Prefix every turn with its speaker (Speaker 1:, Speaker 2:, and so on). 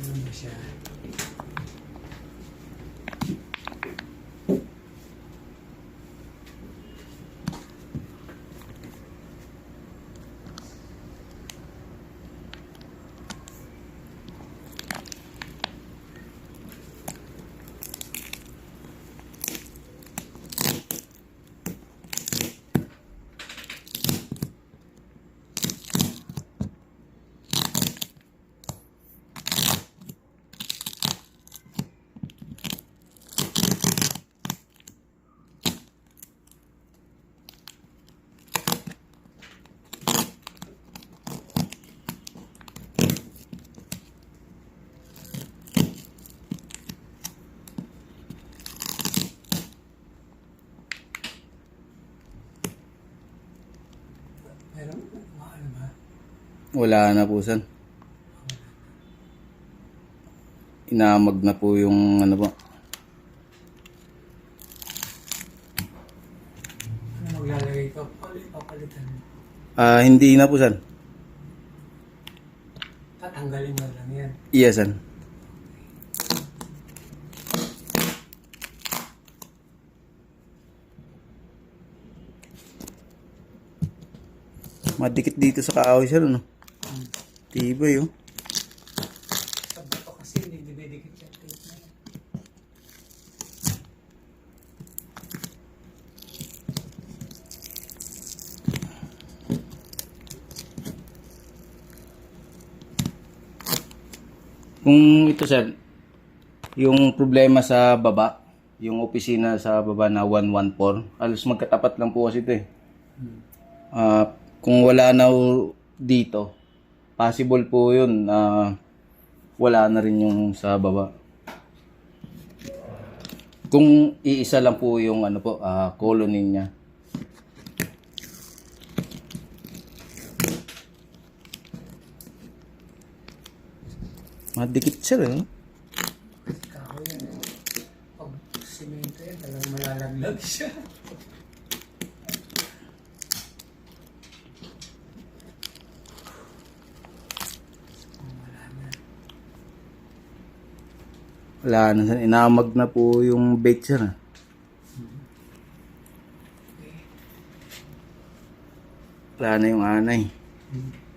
Speaker 1: Ano ba siya? Pero, ano ba?
Speaker 2: Wala na po san. Inamag na po yung ano po.
Speaker 1: Ano maglalagay ka? Palit, papalitan mo.
Speaker 2: Ah, hindi na po san.
Speaker 1: Tatanggalin mo lang yan.
Speaker 2: Iya san. Madikit dito sa kaaway siya, no?
Speaker 1: Hmm.
Speaker 2: Tibay, oh. Kung ito, sir, yung problema sa baba, yung opisina sa baba na 114, halos magkatapat lang po kasi ito eh. Ah, kung wala na dito, possible po yun na wala na rin yung sa baba. Kung iisa lang po yung ano po, ah, colony niya. Madikit siya eh.
Speaker 1: Kahoy yan. Pag simento yan, talagang malalaglag siya.
Speaker 2: Wala na, inamag na po yung bait siya na. Wala na yung anay.
Speaker 1: Hmm.